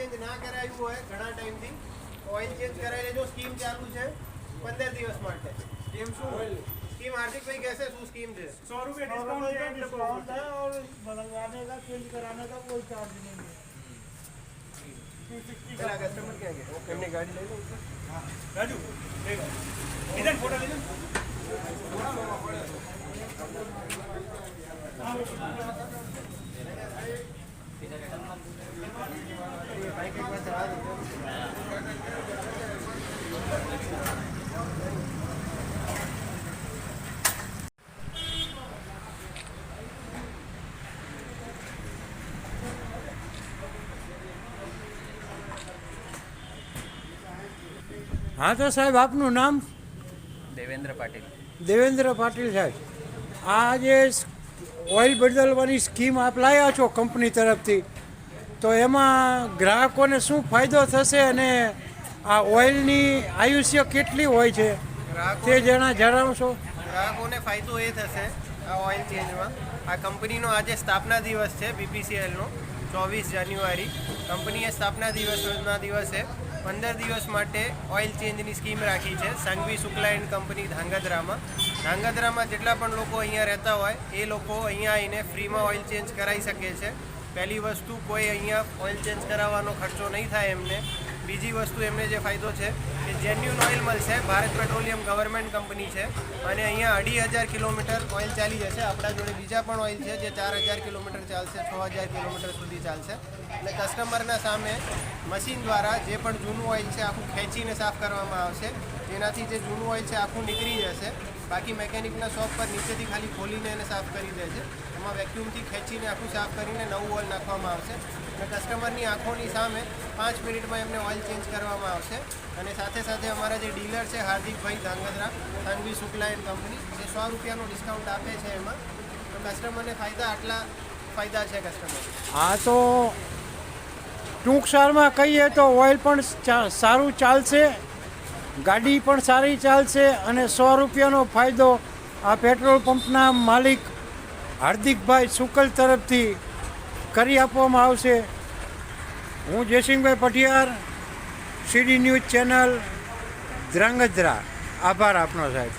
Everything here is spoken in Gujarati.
ચેન્જ ના કરાવ્યું હોય ઘણા ટાઈમથી ઓઇલ ચેન્જ કરાવી લેજો સ્કીમ ચાલુ છે પંદર દિવસ માટે સ્કીમ શું સ્કીમ હાર્દિકભાઈ કહેશે શું સ્કીમ છે सौ रुपये सौ डिस्काउंट रुपये है डिस्काउंट है और बदलवाने का चेंज कराने का कोई चार्ज नहीं है પેલા કસ્ટમર ક્યાં ગયા એમની ગાડી લઈ લો राजू देखो इधर फोटो ले लो હા તો સાહેબ આપનું નામ? દેવેન્દ્ર પાટીલ. દેવેન્દ્ર પાટીલ સાહેબ આ જે ઓઇલ બદલવાની સ્કીમ આપ લાવ્યા છો કંપની તરફથી? તો એમાં ગ્રાહકોને શું ફાયદો થશે અને આ ઓઇલની આયુષ્ય કેટલી હોય છે? તે જણા જણાવશો? ગ્રાહકોને ફાયદો એ થશે આ ઓઇલ ચેન્જમાં. આ કંપનીનો આજે સ્થાપના દિવસ છે બીપીસીએલનો ચોવીસ જાન્યુઆરી. કંપનીએ સ્થાપના દિવસના દિવસે પંદર દિવસ માટે ઓઇલ ચેન્જની સ્કીમ રાખી છે સંઘવી શુક્લા એન્ડ કંપની ધાંગધ્રામાં. ધાંગધ્રામાં જેટલા પણ લોકો અહીંયા રહેતા હોય એ લોકો અહીંયા આવીને ફ્રીમાં ઓઇલ ચેન્જ કરાવી શકે છે. પહેલી વસ્તુ કોઈ અહીંયા ઓઇલ ચેન્જ કરાવવાનો ખર્ચો નહીં થાય એમને. બીજી વસ્તુ એમને જે ફાયદો છે કે જેન્યુન ઓઇલ મળશે. ભારત પેટ્રોલિયમ ગવર્મેન્ટ કંપની છે અને અહીંયા અઢી હજાર કિલોમીટર ઓઇલ ચાલી જશે. આપણા જોડે બીજા પણ ઓઇલ છે જે ચાર હજાર કિલોમીટર ચાલશે, છ હજાર કિલોમીટર સુધી ચાલશે. એટલે કસ્ટમરના સામે મશીન દ્વારા જે પણ જૂનું ઓઇલ છે આખું ખેંચીને સાફ કરવામાં આવશે. જેનાથી જે જૂનું ઓઇલ છે આખું નીકળી જશે. બાકી મેકેનિકના શોપ પર નીચેથી ખાલી ખોલીને એને સાફ કરી દે છે. એમાં વેક્યુમથી ખેંચીને આખું સાફ કરીને નવું ઓઇલ નાખવામાં આવશે. અને કસ્ટમરની આંખોની સામે પાંચ મિનિટમાં એમને ઓઇલ ચેન્જ કરવામાં આવશે. અને સાથે સાથે અમારા જે ડીલર છે હાર્દિકભાઈ ધાંગધ્રા તનવી શુક્લા એન્ડ કંપની જે સો રૂપિયાનું ડિસ્કાઉન્ટ આપે છે એમાં. તો કસ્ટમરને ફાયદા આટલા ફાયદા છે કસ્ટમર હા, તો ટૂંક સારમાં કહીએ તો ઓઇલ પણ સારું ચાલશે. ગાડી પણ સારી ચાલશે અને સો રૂપિયાનો ફાયદો આ પેટ્રોલ પંપના માલિક હાર્દિકભાઈ શુકલ તરફથી કરી આપવામાં આવશે. હું જયસિંહભાઈ Patiyar, CD news channel Dhrangadhra. આભાર આપનો સાહેબ.